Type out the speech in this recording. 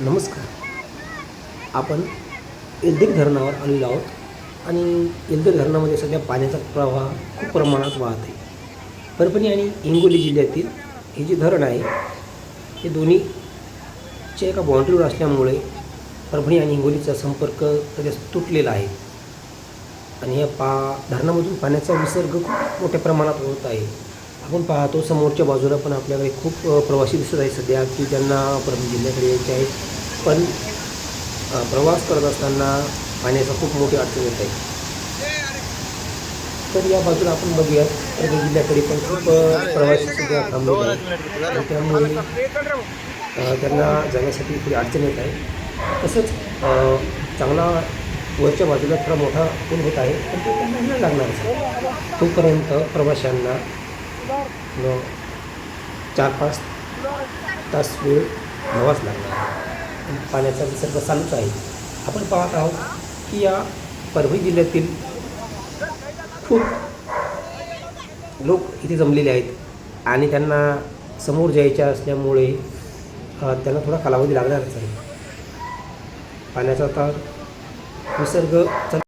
नमस्कार. आपण एलदेर धरणावर आलेलो आहोत आणि एलदेर धरणामध्ये सध्या पाण्याचा प्रवाह खूप प्रमाणात वाहत आहे. परभणी आणि हिंगोली जिल्ह्यातील हे जे धरण आहे हे दोन्हीच्या एका बाउंड्रीवर असल्यामुळे परभणी आणि हिंगोलीचा संपर्क सध्या तुटलेला आहे. आणि या पा धरणामधून पाण्याचा विसर्ग खूप मोठ्या प्रमाणात होत आहे. आपण पाहतो समोरच्या बाजूला पण आपल्याकडे खूप प्रवासी दिसत आहे सध्या की ज्यांना परभणी जिल्ह्याकडे यायचे आहेत पण प्रवास करत असताना पाण्याचा खूप मोठी अडचण येत आहे. तर या बाजूला आपण बघूया परभणी जिल्ह्याकडे पण खूप प्रवासी सध्या थांबलेले आहेत. त्यामुळे त्यांना जाण्यासाठी थोडी अडचण येत आहे. तसंच चांगला वरच्या बाजूला थोडा मोठा पूल होत आहे पण ते त्यांना लागणार. तोपर्यंत प्रवाशांना न. चार पाच तास वेळ घ्यावाच लागणार. पाण्याचा विसर्ग चालूच आहे. आपण पाहत आहोत की या परभणी जिल्ह्यातील खूप लोक इथे जमलेले आहेत आणि त्यांना समोर जायच्या असल्यामुळे त्यांना थोडा कालावधी लागणारच आहे. पाण्याचा आता निसर्ग